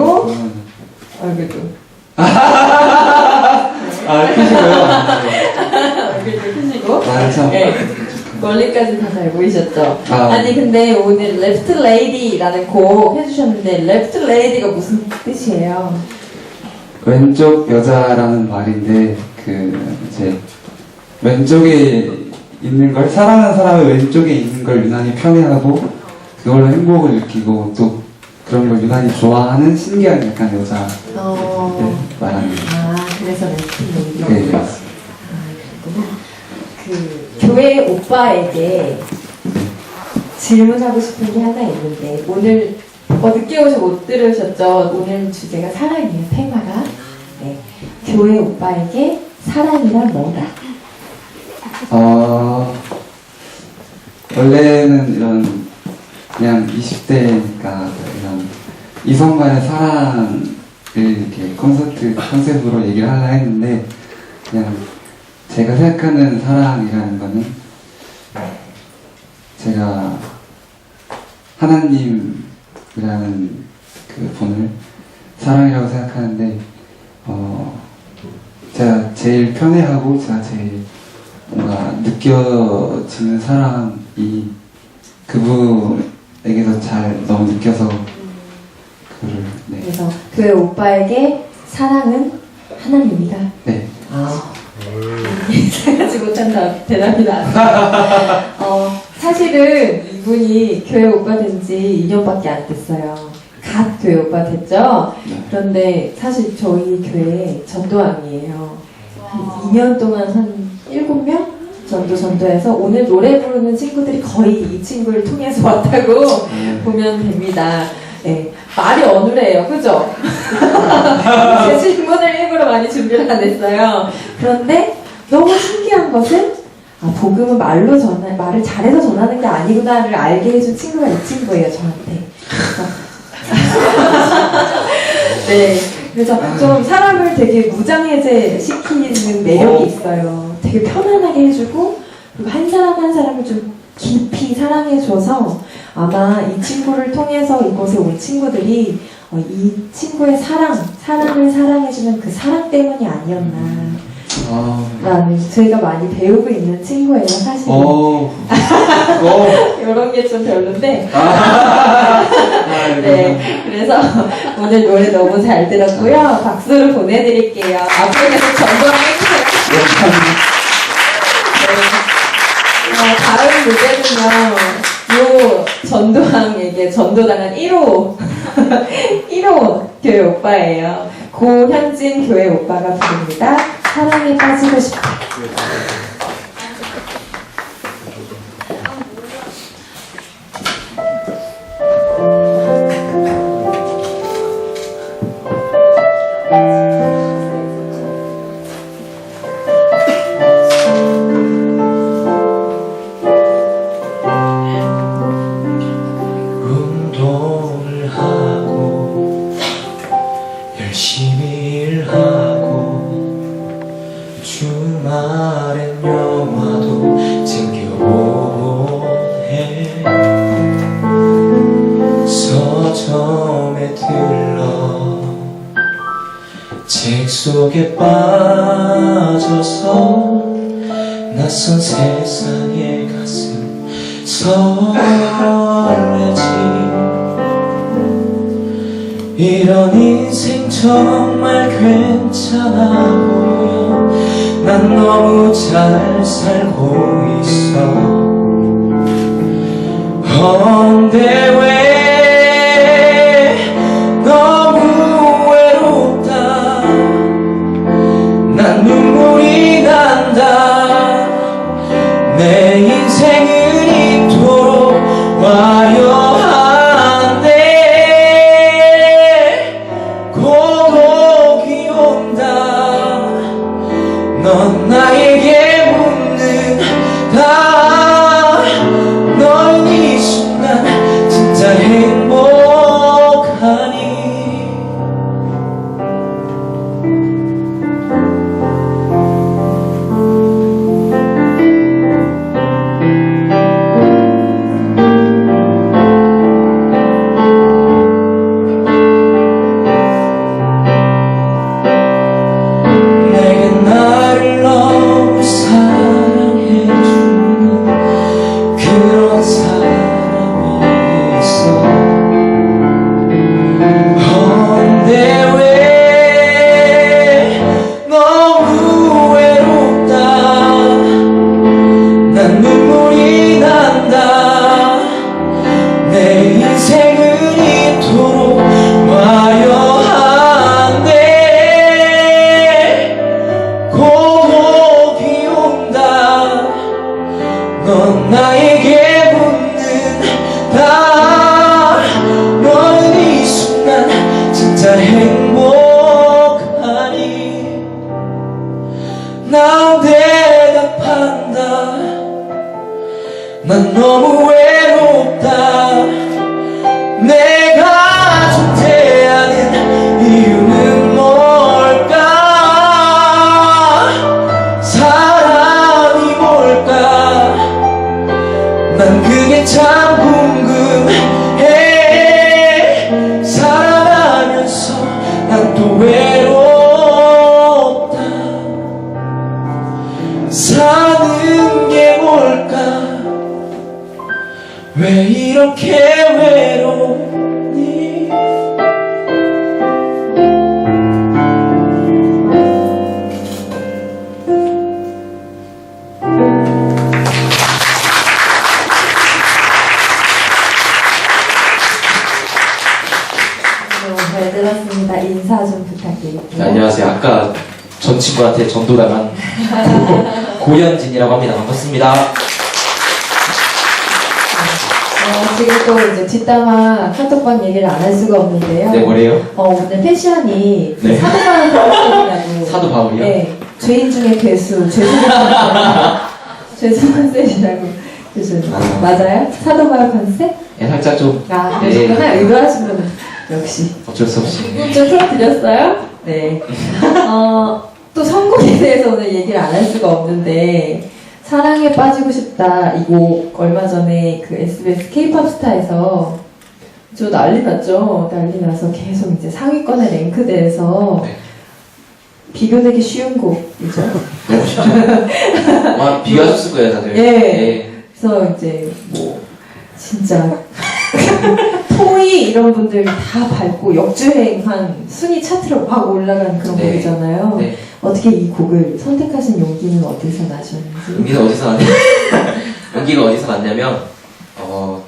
음. 얼굴도 아, 크시고요. 얼굴도 크시고 아, 참. 네. 멀리까지 다 잘 보이셨죠? 아. 아. 니 근데 오늘 레프트 레이디라는 곡 해주셨는데 레프트 레이디가 무슨 뜻이에요? 왼쪽 여자라는 말인데, 그, 이제, 왼쪽에 있는 걸, 사랑하는 사람의 왼쪽에 있는 걸 유난히 편애하고, 그걸로 행복을 느끼고, 또 그런 걸 유난히 좋아하는 신기한 약간 여자를 어... 말하는. 아 그래서 레프트 레이디 네, 네. 아 그렇구나 그 교회 오빠에게 질문하고 싶은 게 하나 있는데 오늘 어, 늦게 오셔 못 들으셨죠? 오늘 주제가 사랑이에요 테마가 네. 교회 오빠에게 사랑이란 뭐다? 어, 원래는 이런, 그냥 20대니까 이런 이성 간의 사랑을 이렇게 콘서트 컨셉으로 얘기를 하려 했는데, 그냥 제가 생각하는 사랑이라는 거는 제가 하나님이라는 그 분을 사랑이라고 생각하는데, 어, 제가 제일 편애하고 제가 제일 뭔가 느껴지는 사랑이 그분에게서 잘 너무 느껴서 네, 그래서 교회 오빠에게 사랑은 하나님이다 네. 아, 생각하지 못한 다- 대답이 나왔어요. 어, 사실은 이분이 교회 오빠 된 지 2년밖에 안 됐어요. 갓 교회 오빠 됐죠? 네. 그런데 사실 저희 교회 전도왕이에요. 한 2년 동안 한 7명? 전도 전도해서 오늘 노래 부르는 친구들이 거의 이 친구를 통해서 왔다고 네. 보면 됩니다. 네, 말이 어눌해요. 그죠? 제 질문을 일부러 많이 준비를 안 했어요. 그런데 너무 신기한 것은 아, 복음은 말로 전하, 말을 잘해서 전하는 게 아니구나를 알게 해준 친구가 이 친구예요, 저한테. 네. 그래서 좀 사람을 되게 무장해제 시키는 매력이 있어요. 되게 편안하게 해주고, 그리고 한 사람 한 사람을 좀 깊이 사랑해줘서 아마 이 친구를 통해서 이곳에 온 친구들이 어, 이 친구의 사랑, 사랑을 사랑해주는 그 사랑 때문이 아니었나. 아, 라는 저희가 많이 배우고 있는 친구예요, 사실. 어, 어, 이런 게 좀 별론데. 아, 네. 그래서 오늘 노래 너무 잘 들었고요. 박수를 보내드릴게요. 앞으로 계속 전도를 해주세요. 네. 어, 다음 무대는요, 요 전도왕에게 전도당한 1호, 1호 교회 오빠예요. 고현진 교회 오빠가 부릅니다. 사랑에 빠지고 싶다. 속에 빠져서 낯선 세상에 가슴 설레지 이런 인생 정말 괜찮아 보여. 난 너무 잘 살고 있어. 헌데 넌 나에게 전 친구한테 전도당한 고, 고현진이라고 합니다 반갑습니다 어, 지금 또 이제 뒷담화 카톡방 얘기를 안 할 수가 없는데요. 네 뭐래요? 어, 오늘 패션이 네. 사도 바울 컨셉이라고. 사도 바울이요? 네. 죄인 중에 괴수, 죄수의 컨셉. 죄수 컨셉이라고. 죄수. 아. 맞아요? 사도 바울 컨셉? 예, 살짝 좀 아, 네. 그러시구나. 의도하신 분은. 역시. 어쩔 수 없이 좀 풀어드렸어요? 네. 어, 또 선곡에 대해서 오늘 얘기를 안 할 수가 없는데, 사랑에 빠지고 싶다. 이 곡 얼마 전에 그 SBS K-pop 스타에서 저 난리 났죠. 난리 나서 계속 이제 상위권에 랭크돼서 네. 비교되기 쉬운 곡이죠. 너무 쉽죠 아마 비교하셨을 거예요 다들 예. 그래서 이제 뭐 진짜 토이 이런 분들 다 밟고 역주행한 순위 차트로 막 올라간 그런 네. 곡이잖아요. 네. 어떻게 이 곡을 선택하신 용기는 어디서 나셨는지? 용기는 어디서 났냐? 용기가 어디서 났냐면 어,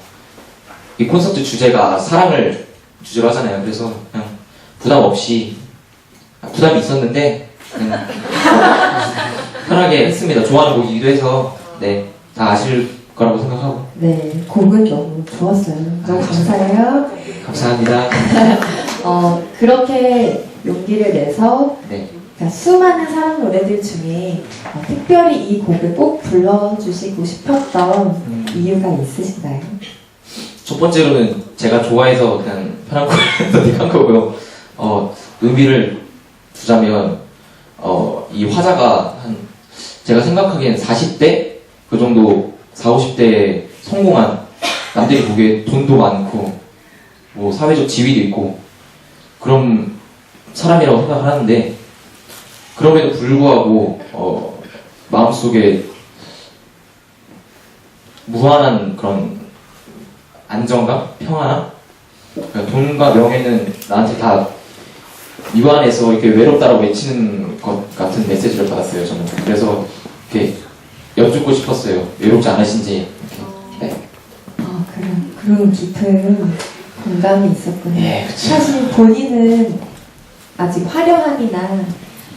이 콘서트 주제가 사랑을 주제로 하잖아요. 그래서 그냥 부담 없이 아, 부담이 있었는데 그냥 편하게 했습니다. 좋아하는 곡이기도 해서 네, 다 아실 거라고 생각하고 네, 곡은 너무 좋았어요. 너무 감사해요. 감사합니다. 어, 그렇게 용기를 내서 네. 그러니까 수많은 사랑 노래들 중에 어, 특별히 이 곡을 꼭 불러주시고 싶었던 음, 이유가 있으신가요? 첫 번째로는 제가 좋아해서 그냥 편한 걸 선택한 거고요. 어, 의미를 두자면, 어, 이 화자가 한, 제가 생각하기엔 40대? 그 정도, 40, 50대에 성공한, 남들이 보기에 돈도 많고, 뭐, 사회적 지위도 있고, 그런 사람이라고 생각을 하는데, 그럼에도 불구하고, 어, 마음속에 무한한 그런 안정감? 평안함? 그러니까 돈과 명예는 나한테 다 미완해서 이렇게 외롭다라고 외치는 것 같은 메시지를 받았어요, 저는. 그래서 이렇게 여쭙고 싶었어요. 외롭지 않으신지. 네. 아, 그런, 그런 깊은 공감이 있었군요. 예. 사실 본인은 아직 화려함이나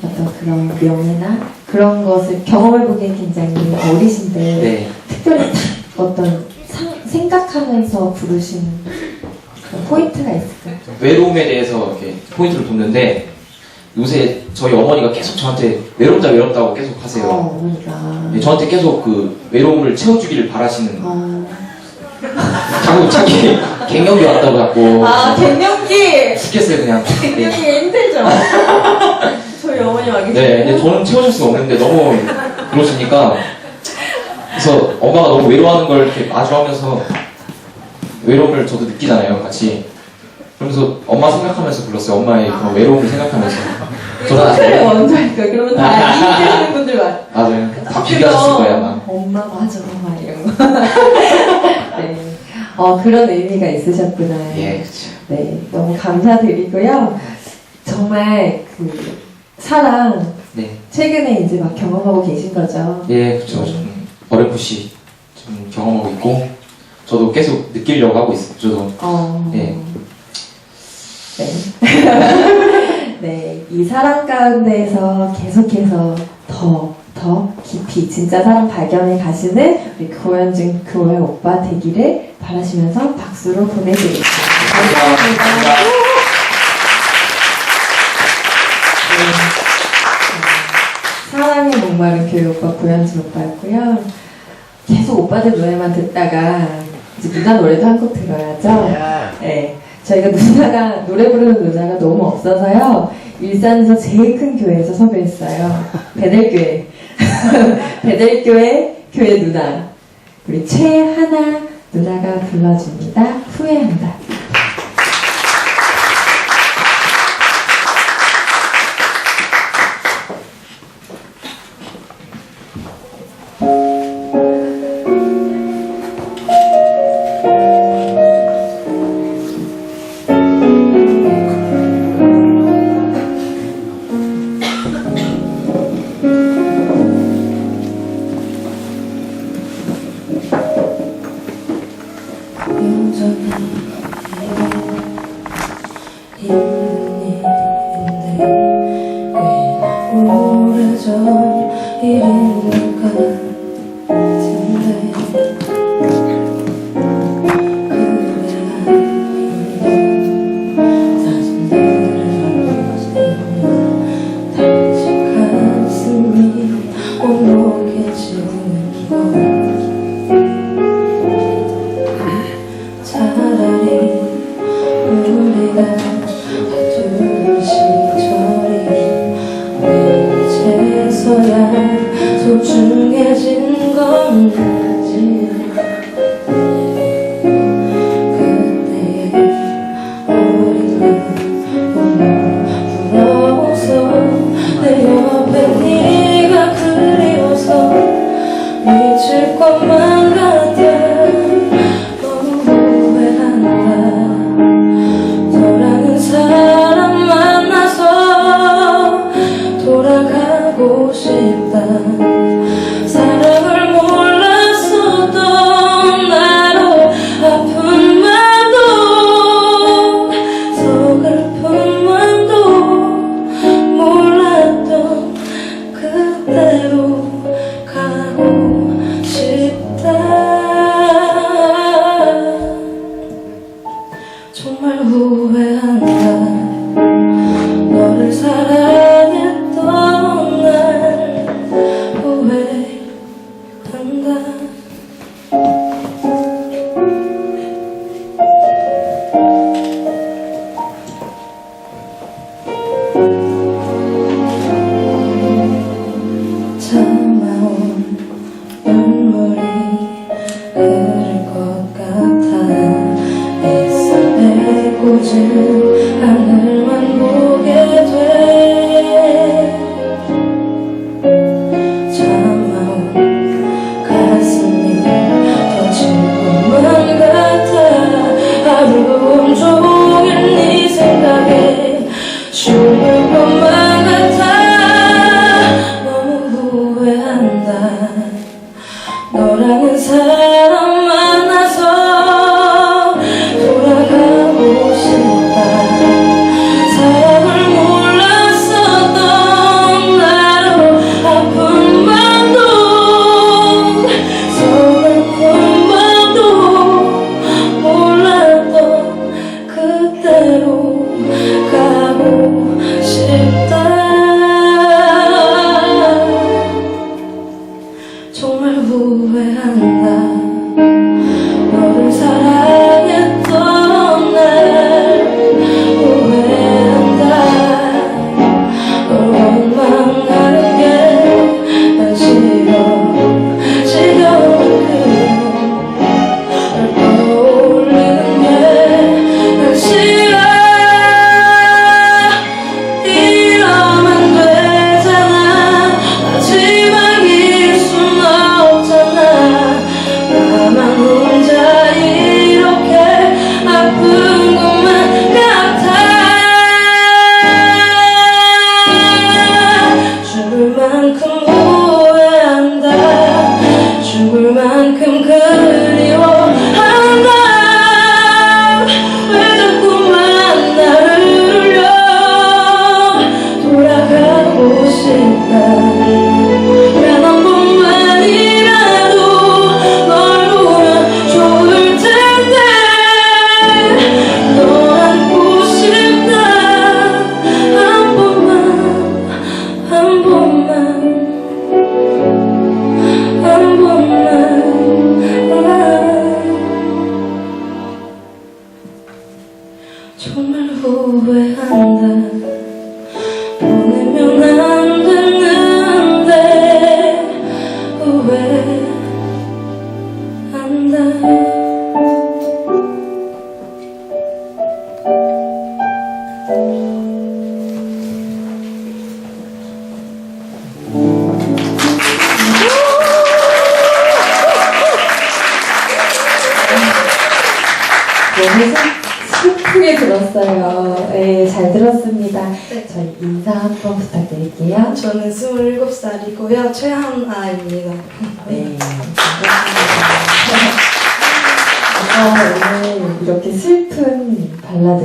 어떤 그런 명예나 그런 것을 경험해보기에 굉장히 어리신데 네. 특별히 딱 어떤 상- 생각하면서 부르신 그런 포인트가 있을까요? 외로움에 대해서 이렇게 포인트를 뒀는데 요새 저희 어머니가 계속 저한테 외롭다 외롭다고 계속 하세요. 어, 어머니가. 네, 저한테 계속 그 외로움을 채워주기를 바라시는 어. 자꾸 자기 갱년기 왔다고 자꾸 아, 갱년기! 시켰어요 그냥. 네. 갱년기 힘들죠? 저희 어머니 와 계세요. 네, 근데 저는 채워줄 수가 없는데 너무 그러시니까 그래서 엄마가 너무 외로워하는 걸 이렇게 마주하면서 외로움을 저도 느끼잖아요, 같이. 그러면서 엄마 생각하면서 불렀어요. 엄마의 그런 외로움을 생각하면서. 저는 아직 그래, 할까? 그러면 다 이해되시는 분들 많 맞아요. 다 비교하셨을 거예요, 아마. 엄마 맞아, 엄마 이런 거. 네. 어, 그런 의미가 있으셨구나. 예, 그쵸. 네, 너무 감사드리고요. 정말 그 사랑 네. 최근에 이제 막 경험하고 계신 거죠. 예, 그쵸. 저는 어렴풋이 좀 경험하고 있고, 저도 계속 느끼려고 하고 있어요, 저도. 어. 예. 네. 네, 이 사랑 가운데에서 계속해서 더, 더 깊이 진짜 사랑 발견해 가시는 우리 고현준 교회 오빠 되기를 바라시면서 박수로 보내드리겠습니다. 감사합니다. 목 마른 교회 오빠 고현준 오빠였고요. 계속 오빠들 노래만 듣다가 이제 누나 노래도 한 곡 들어야죠. 네. 저희가 누나가 노래 부르는 누나가 너무 없어서요. 일산에서 제일 큰 교회에서 섭외했어요. 베델교회. 베델교회 교회 누나. 우리 최하나 누나가 불러줍니다. 후회한다.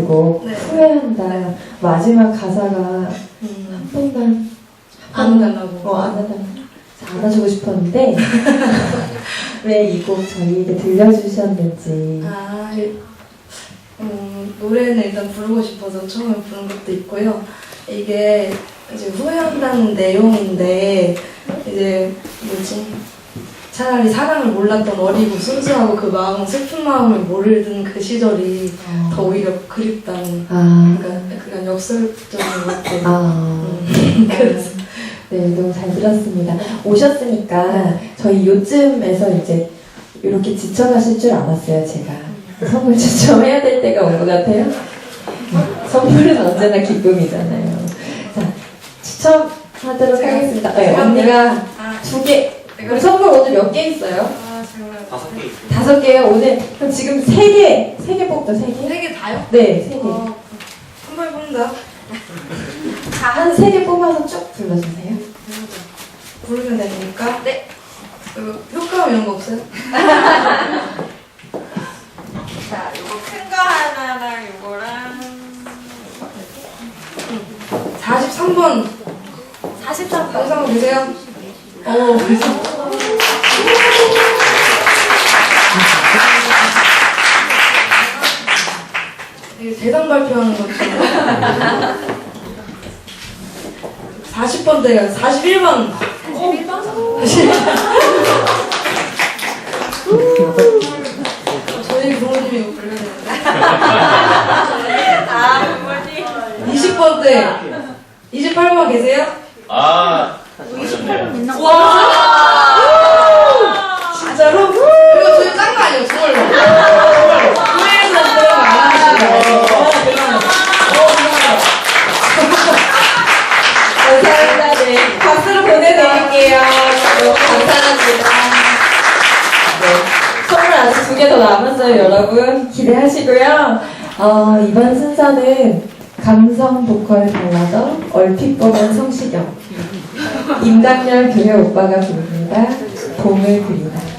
발라드곡 네. 후회한다. 마지막 가사가 음, 한 번만 안 달라고 어, 안 한다. 알아주고 싶었는데 왜 이 곡 저희에게 들려주셨는지 아, 일- 음, 노래는 일단 부르고 싶어서 처음에 부른 것도 있고요. 이게 이제 후회한다는 내용인데 이제 뭐지? 차라리 사랑을 몰랐던 어리고 순수하고 그 마음 슬픈 마음을 모르던 그 시절이 더 오히려 그립다는 아, 그러니까 약간 역설적인 것 같아요. 아 음, 그래서 네, 너무 잘 들었습니다. 오셨으니까 저희 요쯤에서 이제 이렇게 지쳐가실 줄 알았어요, 제가. 선물 추첨해야 될 때가 온 것 같아요. 선물은 언제나 기쁨이잖아요. 자, 추첨하도록 하겠습니다. 네, 언니가 아, 두 개, 우리 선물 오늘 몇 개 있어요? 아 정말 다섯 개 있어요. 다섯 개요? 오늘, 그럼 지금 세 개, 세 개 뽑죠, 세 개? 세개 다요? 네, 세 개. 어, 한번 뽑는다. 다 한 세 개 뽑아서 쭉 불러주세요. 부르면 됩니까? 네. 그 효과음 이런 거 없어요? 자, 요거 큰 거 하나랑 요거랑 43번 43번. 영상 보세요. 어, 그래서. 이게 대상 발표하는 것처럼 40번대가 41번. 41번. 저희 부모님이 이거 불러야 되는데. 아, 부모님. 20번대 28번 계세요? 아, 그러셨네요. 진짜로? 이거 저희 짠거 아니에요, 정말로. 후회해서 그런 거안 하시고. 감사합니다. 네. 박수로 보내드릴게요. 너무 감사합니다. 네. 선물 아직 두 개 더 남았어요, 여러분. 기대하시고요. 어, 이번 순서는 감성 보컬 발라더 얼핏 보면 성시경 임당열 교회 오빠가 부릅니다. 봄을 그리다.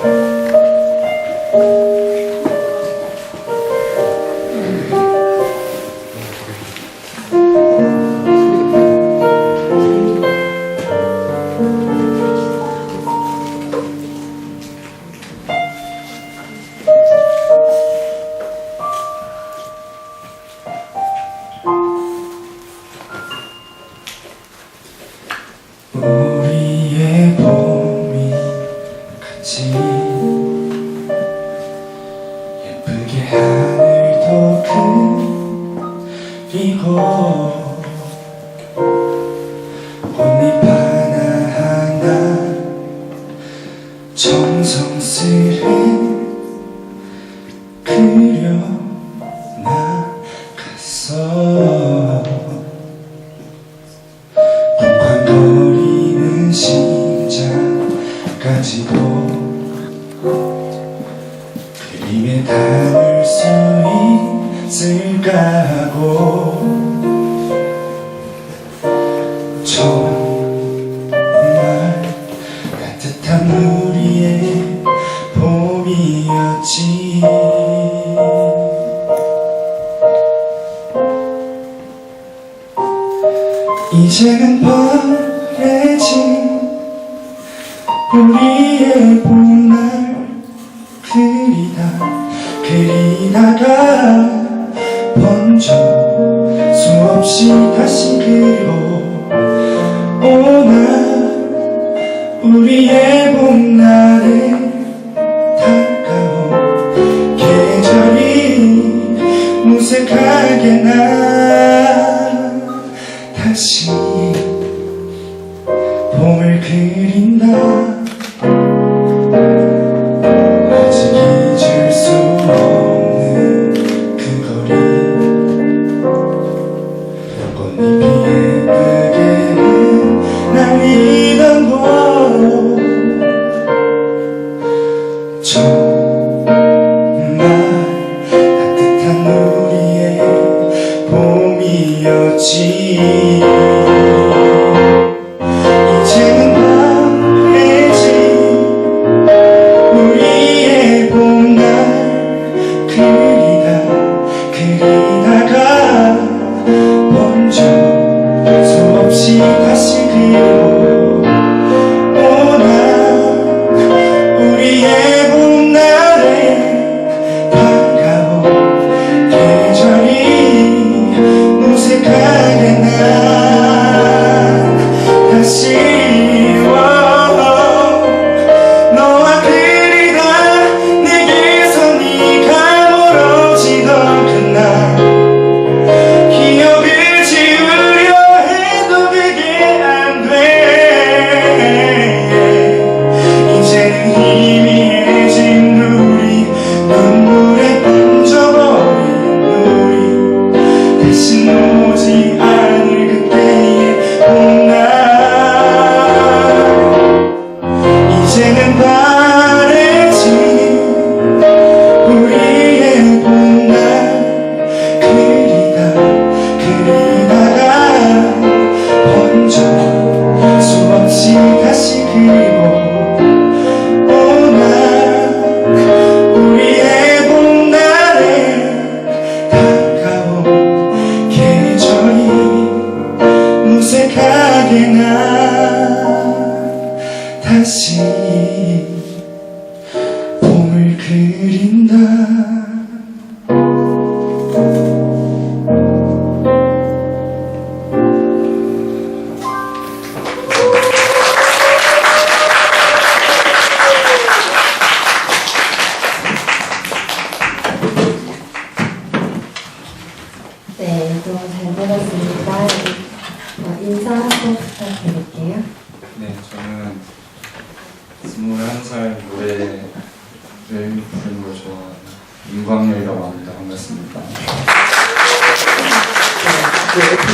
우리의 심장까지도 그림에 담을 수 있을까 하고 무색하게 나 다시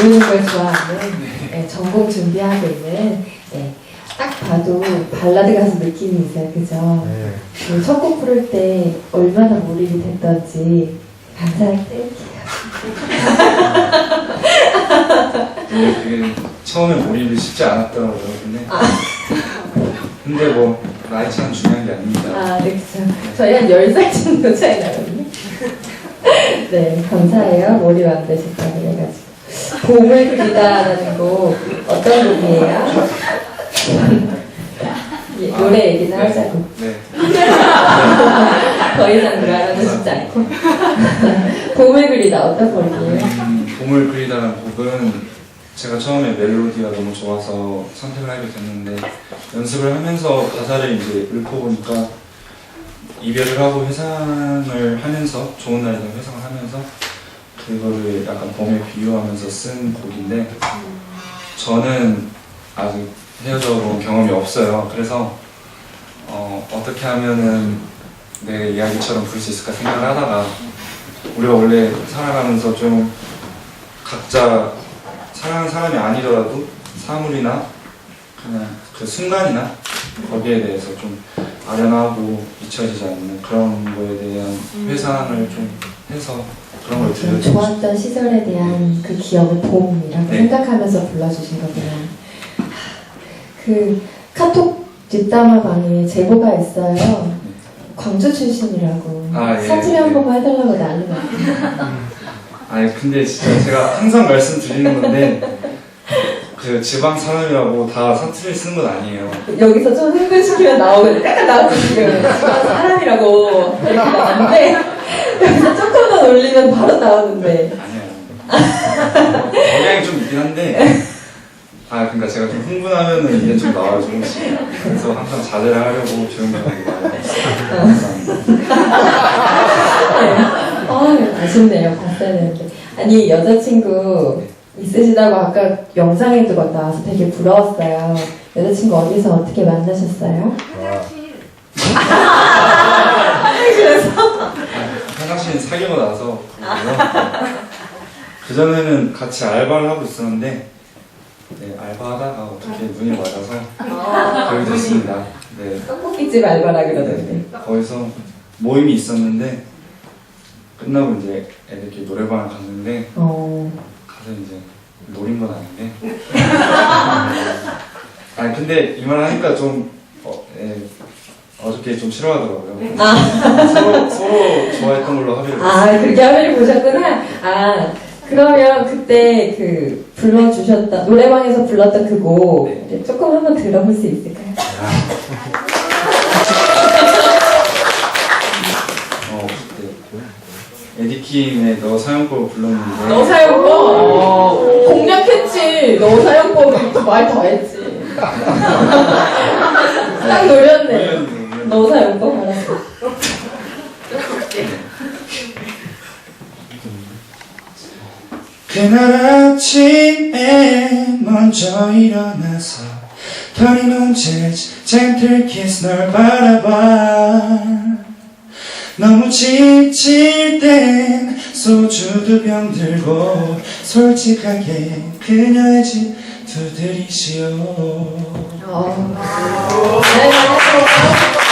네, 부르는 걸 좋아하는 네, 전공 준비하고 있는 네, 딱 봐도 발라드 가수 느낌이 있어요, 그죠? 네. 그 첫곡 부를 때 얼마나 몰입이 됐던지 감사하게 뜰게요. 되게 처음에 몰입이 쉽지 않았더라고요. 근데, 근데 뭐 나이 차는 중요한 게 아닙니다. 아, 네, 그죠. 저희 한 10살 정도 차이 나거든요. 네, 감사해요. 몰입 안 되셨다고 해가지고. 봄을 그리다라는 곡 어떤 곡이에요? 예, 노래 얘기는 하자고. 네. 더 이상 말하고 싶지 않고. 봄을 그리다 어떤 곡이에요? 음, 봄을 그리다라는 곡은 제가 처음에 멜로디가 너무 좋아서 선택을 하게 됐는데 연습을 하면서 가사를 이제 읊고 보니까 이별을 하고 회상을 하면서 좋은 날이면 회상을 하면서 그거를 약간 봄에 비유하면서 쓴 곡인데 저는 아직 헤어져 본 경험이 없어요. 그래서 어, 어떻게 하면은 내 이야기처럼 부를 수 있을까 생각을 하다가 우리가 원래 살아가면서 좀 각자 사랑하는 사람이 아니더라도 사물이나 그냥 그 순간이나 거기에 대해서 좀 아련하고 잊혀지지 않는 그런 거에 대한 회상을 좀 해서 그런 걸 싶어요. 좋았던 시절에 대한 그 기억을 봄이라고 네. 생각하면서 불러주신 거구나. 그 카톡 뒷담화 방에 제보가 있어요. 광주 출신이라고 아, 예, 사진 예. 한 번만 해달라고 난리 났어요. 아니 근데 진짜 제가 항상 말씀드리는 건데 그 지방 사람이라고 다 사투리 쓰는 건 아니에요. 여기서 좀 흥분시키면 나오거든. 약간 나도 지금 사람이라고 이렇게 나왔는데 여기서 조금 더 올리면 바로 나오는데 아니에요. 영향이 좀 있긴 한데. 아, 그러니까 제가 좀 흥분하면은 이게 좀 나와요, 조금씩. 그래서 항상 자제를 하려고 조용조용하게. 감사합니다. 아 아쉽네요. 되는데 아니 여자친구 있으시다고 아까 영상에도 막 나와서 되게 부러웠어요. 여자친구 어디서 어떻게 만나셨어요? 화장실 사귀고 나서 그 전에는 같이 알바를 하고 있었는데 네, 알바하다가 어떻게 눈이 맞아서 그렇게 됐습니다. 네, 떡볶이집 알바라 그러던데. 거기서 모임이 있었는데 끝나고 이제 애들끼리 노래방을 갔는데 어. 가서 이제 노린 건 아닌데 아니 근데 이말 하니까 좀 어저께 좀 싫어하더라고요. 서로 서로 좋아했던 걸로 합의를 했어요. 아 그렇게 화면을 보셨구나. 아 그러면 그때 그 불러주셨던 노래방에서 불렀던 그 곡 네. 조금 한번 들어볼 수 있을까요? 어 그때 에디킴의 너 사용법 불렀는데 너 사용법 어, 공략했지. 너 사용법이 말 더했지. 딱 노렸네. 노래는 너 사용법 알았어. 그날 아침에 먼저 일어나서 털이 채 젠틀 키스 널 바라봐 너무 지칠 땐 소주 두 병 들고 솔직하게 그녀의 집 두드리시오 어. 네, 잘한다.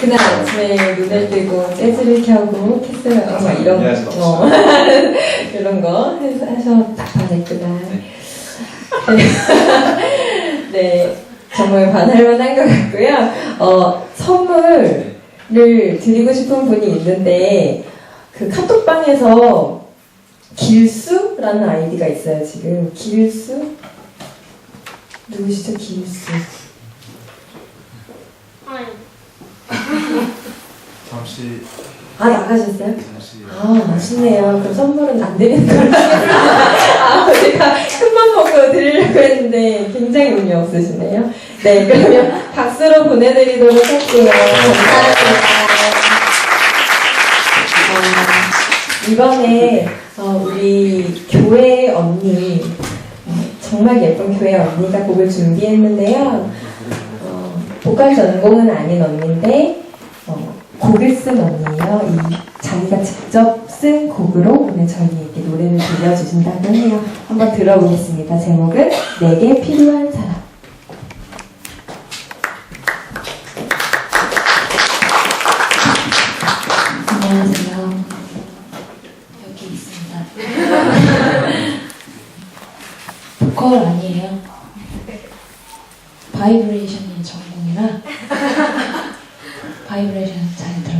그날 아침에 눈을 뜨고 재즈를 켜고 키스를 하고 막 이런 거 이런 거 해서 하셔 딱 반했구나. 네. 네, 정말 반할만한 것 같고요. 어 선물을 드리고 싶은 분이 있는데 그 카톡방에서 길수라는 아이디가 있어요 지금 길수 누구시죠 길수? 잠시 아 나가셨어요? 잠시 아 맛있네요. 그럼 선물은 안 드리는 걸로. 아 제가 큰맘 먹고 드리려고 했는데 굉장히 운이 없으시네요. 네 그러면 박수로 보내드리도록 할게요. 감사합니다. 어, 이번에 어, 우리 교회 언니 어, 정말 예쁜 교회 언니가 곡을 준비했는데요. 어, 보컬 전공은 아닌 언니인데 어, 곡을 쓴 언니예요. 이 자기가 직접 쓴 곡으로 오늘 저희에게 노래를 들려주신다고 해요. 한번 들어보겠습니다. 제목은 내게 필요한 사람. 안녕하세요. 여기 있습니다. 보컬 아니에요. 바이브레이션 이 전공이라 바이브레이션 잘